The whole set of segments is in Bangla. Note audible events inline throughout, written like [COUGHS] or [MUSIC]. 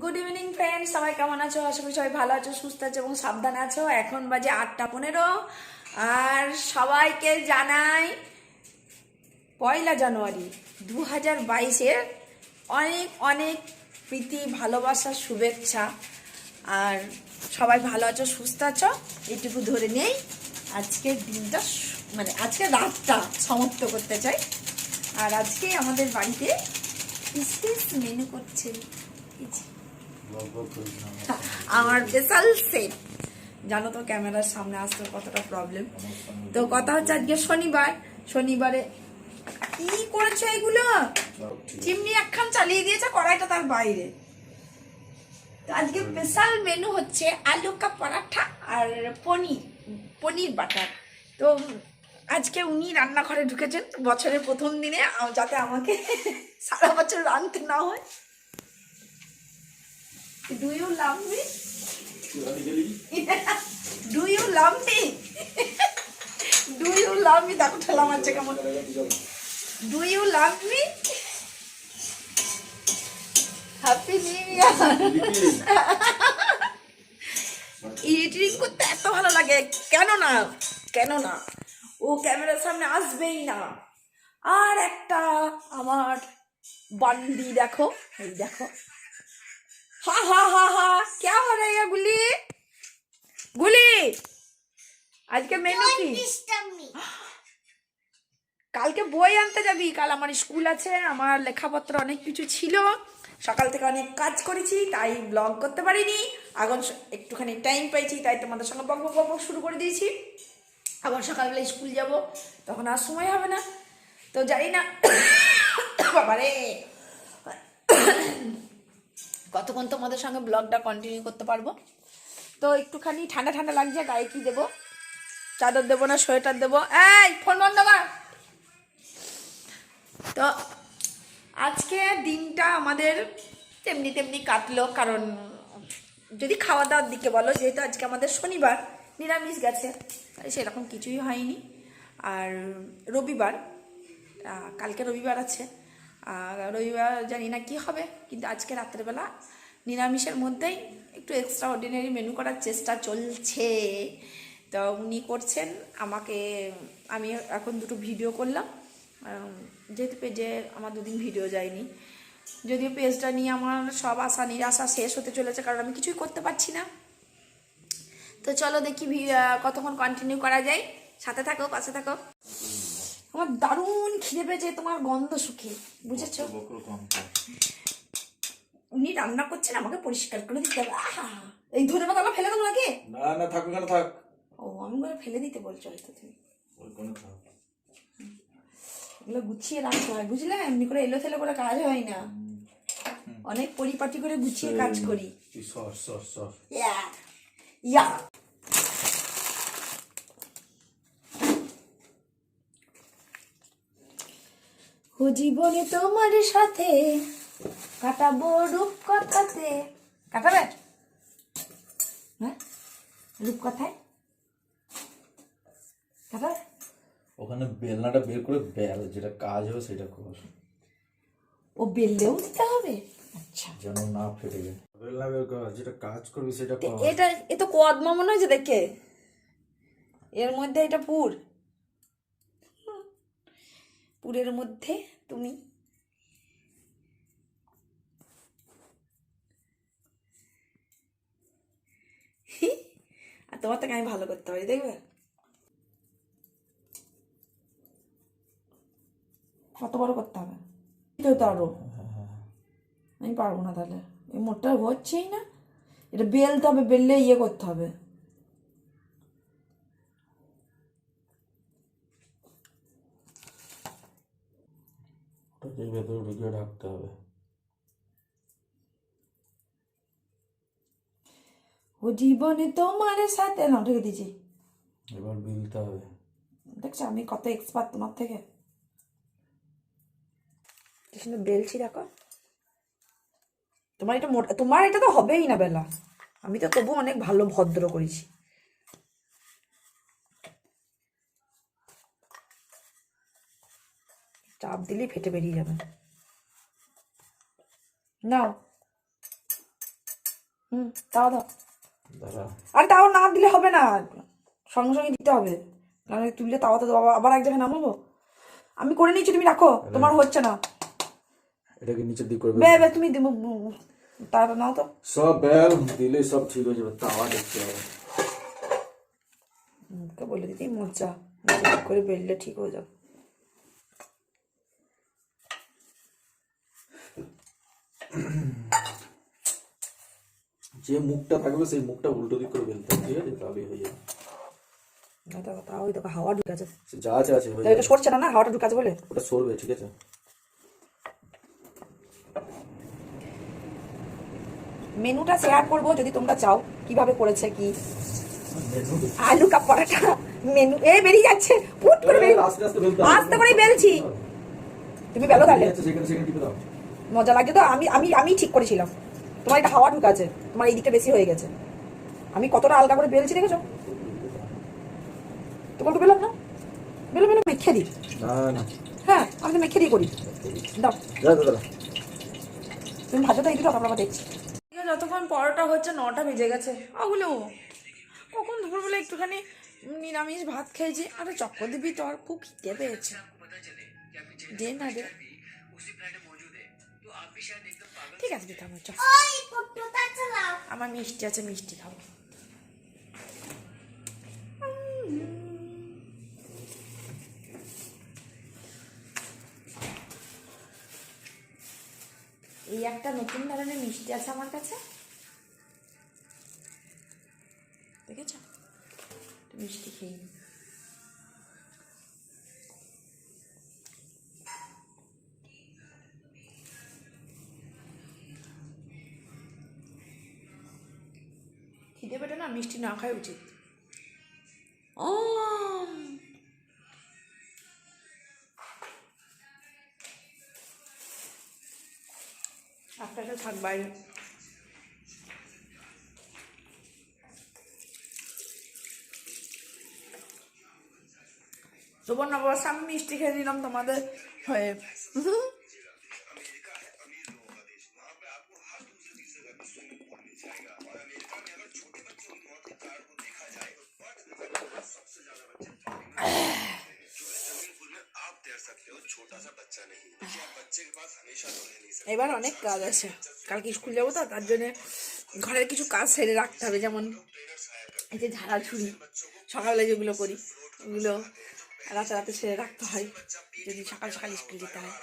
গুড ইভিনিং ফ্রেন্ড সবাই কেমন আছো? আশা করি সবাই ভালো আছো, সুস্থ আছো এবং সাবধানে আছো। এখন বাজে আটটা পনেরো। আর সবাইকে জানাই, পয়লা জানুয়ারি দু হাজার বাইশের অনেক অনেক প্রীতি ভালোবাসার শুভেচ্ছা। আর সবাই ভালো আছো, সুস্থ আছো? এটুকু ধরে নেই আজকের দিনটা মানে আজকে রাতটা সমাপ্ত করতে চাই। আর আজকে আমাদের বাড়িতে বিশেষ মেনু করছে। এই যে। আমার স্পেশাল সেট জানো তো ক্যামেরার সামনে আসতে কতটা প্রবলেম তো কথা হচ্ছে আজকে শনিবার। শনিবারে কি করেছ এগুলো? চিমনি একখান চালিয়ে দিয়েছে, কড়াইটা তার বাইরে। আজকে স্পেশাল মেনু হচ্ছে আলু কা পরাঠা আর পনির পনির বাটার। তো আজকে উনি রান্নাঘরে ঢুকেছেন, বছরের প্রথম দিনে যাতে আমাকে [LAUGHS] সারা বছর রাঁধতে না হয়। Do you love me do you love me do you love me দেখো ঠেলা মারছে কেমন। Do you love me happy new year editing করতে এত ভালো লাগে। কেন না? কেন না? ও ক্যামেরার সামনে আসবেই না। আর একটা আমার বান্দি দেখো। এই দেখো। হা হা হা হা क्या हो रहा है गुली गुली আজকে মেনু কি কালকে বই আনতে যাবি কাল আমার স্কুল আছে আমার লেখাপত্র অনেক কিছু ছিল সকাল থেকে অনেক কাজ করেছি তাই ব্লগ করতে পারিনি এখন স- একটুখানি টাইম পেয়েছি তাই তোমাদের সঙ্গে বক বক বক বক শুরু করে দিয়েছি আবার সকালবেলা স্কুল যাব তখন আর সময় হবে না তো জানি না [COUGHS] বাবারে কতক্ষণ তোমাদের সঙ্গে ব্লগটা কন্টিনিউ করতে পারব? তো একটুখানি ঠান্ডা ঠান্ডা লাগছে, গায়ে কি দেবো? চাদর দেবো না, সোয়েটার দেবো? এই ফোন বন্ধ কর। তো আজকে দিনটা আমাদের তেমনি তেমনি কাটলো, কারণ যদি খাওয়া দাওয়ার দিকে বলো, যেহেতু আজকে আমাদের শনিবার, নিরামিষ গেছে সেরকম কিছুই হয়নি। আর রবিবার কালকে রবিবার আছে। রবিবার জানি না কি হবে, কিন্তু আজকে রাত্রেবেলা নিরামিষের মধ্যেই একটু এক্সট্রা অর্ডিনারি মেনু করার চেষ্টা চলছে। তো উনি করছেন, আমাকে, আমি এখন দুটো ভিডিও করলাম। যেহেতু পেজে আমার দুদিন ভিডিও যায়নি, যদিও পেজটা নিয়ে আমার সব আশা, নিরাশা শেষ হতে চলেছে, কারণ আমি কিছুই করতে পারছি না। তো চলো দেখি কতক্ষণ কন্টিনিউ করা যায়। সাথে থাকো, পাশে থাকো। আমার দারুণ খিদে পেয়েছে তোমার গন্ধ শুকে বুঝেছ? উনি রান্না করছেন আমাকে পরিষ্কার করে দিতে হবে। আহা! এই ধরে পাতা ফেলে দেবো নাকি? না না থাক ওখানে থাক। ও আমি বলে ফেলে দিতে বলছো হয়তো তুমি। এগুলো গুছিয়ে রাখতে হয় বুঝলে? এমনি করে এলো থেলো করে কাজ হয় না। অনেক পরিপাটি করে গুছিয়ে কাজ করি। সর সর সর। ইয়া ইয়া। ও জীবনে তোমার সাথে কাটাবো রূপ কথাতে কাটাবে? হ্যাঁ? রূপ কথায় কাটাবে? ওখানে বেলনাটা বের করে বেল যেটা কাজ হবে সেটা কর। ও বেললেও দিতে হবে? আচ্ছা। যেন না ফেটে যায়। বেলনা বের কর যেটা কাজ করবি সেটা কর। এটা এ তো কদমা মনে হয়েছে দেখে। এর মধ্যে এটা পুর। পুরের মধ্যে তুমি। আর তোমার থেকে আমি ভালো করতে পারি, দেখবে? কত বড় করতে হবে? তো আরও। আমি পারব না তাহলে। এই মোটটা হচ্ছেই না। এটা বেলতে হবে, বেললে ইয়ে করতে হবে। ওটাকে ভেতরে ঢুকিয়ে ঢাকতে হবে। ও জীবনে তোমার সাথে না ঢেকে দিয়েছি। এবার বিলতে হবে। দেখছ আমি কত এক্সপার্ট তোমার থেকে। কি সুন্দর বেলছি দেখো তোমার এটা মোটা তোমার এটা তো হবেই না বেলা। আমি তো তবু অনেক ভালো ভদ্র করেছি। চাপ দিলেই ফেটে বেরিয়ে যাবে। নাও। হুম তাও দাও। আরে তাও না দিলে হবে না। সঙ্গে সঙ্গে দিতে হবে। নাহলে তুললে তাও তো আবার এক জায়গায় নামাবো। আমি করে নিচ্ছি তুমি রাখো। তোমার হচ্ছে না। এটাকে নিচের দিক করবে বে তুমি তাড়াতাড়ি নাও তো। সব বেল দিলে সব ঠিক হয়ে যাবে তাওয়া দেখতে হবে। বলে মজা। মজা করে বেললে ঠিক হয়ে যাবে। যে মুখটা থাকবে সেই মুখটা উল্টো দিক করে বেলতে হবে ঠিক আছে? তাহলেই হয়ে যাবে। তাও দেখো হাওয়া ঢুকাছে। যা আছে আছে তো যাবে এটা সরছে না না? হাওয়াটা ঢুকাছে বলে? ওটা সরবে ঠিক আছে? মেনুটা শেয়ার করব যদি তোমরা চাও। কীভাবে করেছে কি? আলু কা পরাটা মেনু। এ বেরিয়ে যাচ্ছে। করে বেরিয়ে আস্তে বেলছি। তুমি বেলো তাহলে। মজা লাগছে তো আমি আমি আমি ঠিক করেছিলাম। তোমার এটা হাওয়া ঢুকাছে তোমার এই দিকটা বেশি হয়ে গেছে। আমি কতটা আলগা করে বেলছি দেখেছ? তোমার একটু বেলাম না বেলো বেলো মেখে দিই। হ্যাঁ আমি তো মেখে দিয়ে করি। দাও। তুমি ভাজো তো এই দুটো আমরা দেখছি। যতক্ষণ পরোটা হচ্ছে নটা বেজে গেছে। ওগুলো কখন দুপুরবেলা একটুখানি নিরামিষ ভাত খেয়েছি আরে চক্কর দিবি তো আর খুব খিদে পেয়েছে। দে না দে। ঠিক আছে দিতে আমার চল। আমার মিষ্টি আছে মিষ্টি খাব এই একটা নতুন ধরনের মিষ্টি আছে আমার কাছে। দেখেছ? মিষ্টি খেয়ে মিষ্টি না খাওয়া উচিত। আপনাকে থাক বাইরে সুবর্ণ বর্ষা আমি মিষ্টি খেয়ে নিলাম তোমাদের হয়ে। এবার অনেক কাজ আছে। কালকে স্কুল যাব তো তার জন্য ঘরের কিছু কাজ সেরে রাখতে হবে যেমন এই যে ঝাড়া ঝাড়াঝুড়ি সকালে যেগুলো করি ওগুলো রাতে রাতে সেরে রাখতে হয়। যদি সকাল সকাল স্কুল যেতে হয়।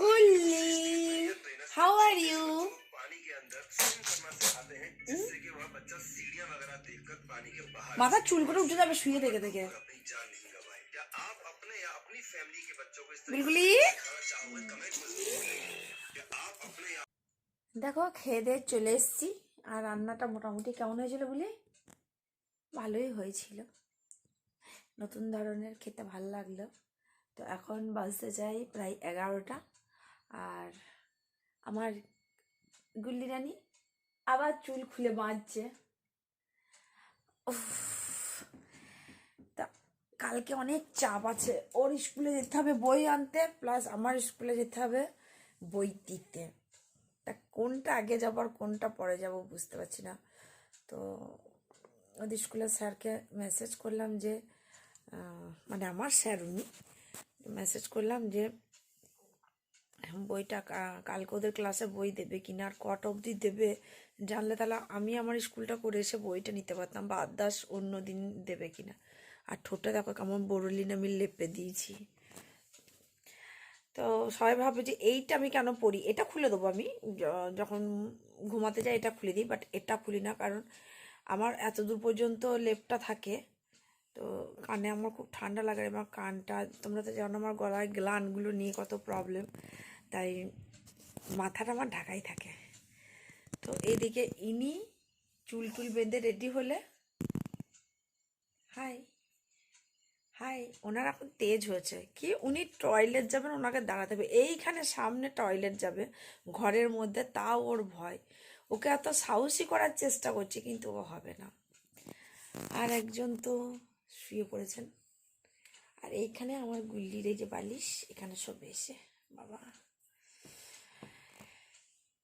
গুল্লি হাউ আর ইউ মাথার চুল করে উঠে যাবে শুয়ে থেকে থেকে। বিলগুলি দেখো খেয়ে দিয়ে চলে এসেছি আর রান্নাটা মোটামুটি কেমন হয়েছিল বলি ভালোই হয়েছিল নতুন ধরনের খেতে ভালো লাগল তো এখন বাজতে যাই প্রায় এগারোটা আর আমার গুল্লি রানী আবার চুল খুলে তা কালকে অনেক চাপ আছে। ওর স্কুলে যেতে হবে বই আনতে প্লাস আমার স্কুলে যেতে হবে বই দিতে। তা কোনটা আগে যাব আর কোনটা পরে যাব বুঝতে পারছি না। তো ওদের স্কুলের স্যারকে মেসেজ করলাম যে মানে আমার স্যার উনি মেসেজ করলাম যে বইটা কালকে ওদের ক্লাসে বই দেবে কিনা আর কট অবধি দেবে? জানলে তাহলে আমি আমার স্কুলটা করে এসে বইটা নিতে পারতাম বা আদার্স অন্য দিন দেবে কিনা। আর ঠোঁটটা দেখো কেমন বড়লিন আমি লেপে দিয়েছি। তো সবাই ভাবে যে এইটা আমি কেন পড়ি এটা খুলে দেবো আমি। যখন ঘুমাতে যাই এটা খুলে দিই বাট এটা খুলি না কারণ আমার এত দূর পর্যন্ত লেপটা থাকে। তো কানে আমার খুব ঠান্ডা লাগে, আমার কানটা, তোমরা তো জানো আমার গলায় গ্লানগুলো নিয়ে কত প্রবলেম তাই মাথাটা আমার ঢাকাই থাকে। তো এইদিকে ইনি চুল টুল বেঁধে রেডি হলে হাই হাই, ওনার এখন তেজ হয়েছে। কি? উনি টয়লেট যাবেন, ওনাকে দাঁড়াতে হবে। এইখানে সামনে টয়লেট যাবে, ঘরের মধ্যে, তাও ওর ভয়। ওকে এত সাহসী করার চেষ্টা করছি, কিন্তু ও হবে না। আর একজন তো শুয়ে পড়েছেন। আর এইখানে আমার গুল্লির এই যে বালিশ, এখানে সব এসে, বাবা।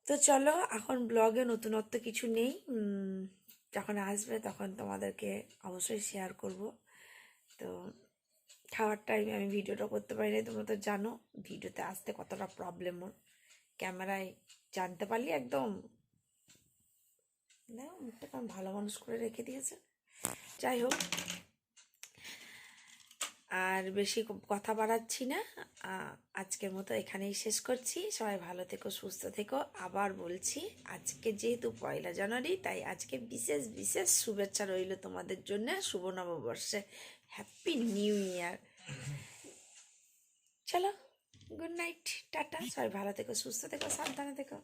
তো চলো, এখন ব্লগে নতুনত্ব কিছু নেই। যখন আসবে তখন তোমাদেরকে অবশ্যই শেয়ার করব। তো খাওয়ার টাইমে আমি ভিডিওটা করতে পারি না তোমরা তো জানো ভিডিওতে আসতে কতটা প্রবলেম ওর। ক্যামেরায় জানতে পারলি একদম। দেখো মুখটা কেমন ভালো মানুষ করে রেখে দিয়েছে। যাই হোক, আর বেশি কথা বাড়াচ্ছি না। আজকের মতো এখানেই শেষ করছি। সবাই ভালো থেকো, সুস্থ থেকো। আবার বলছি, আজকে যেহেতু পয়লা জানুয়ারি, তাই আজকে বিশেষ বিশেষ শুভেচ্ছা রইল তোমাদের জন্য শুভ নববর্ষে। হ্যাপি নিউ ইয়ার চলো গুড নাইট টাটা। সবাই ভালো থেকো সুস্থ থেকো সাবধানে থেকো।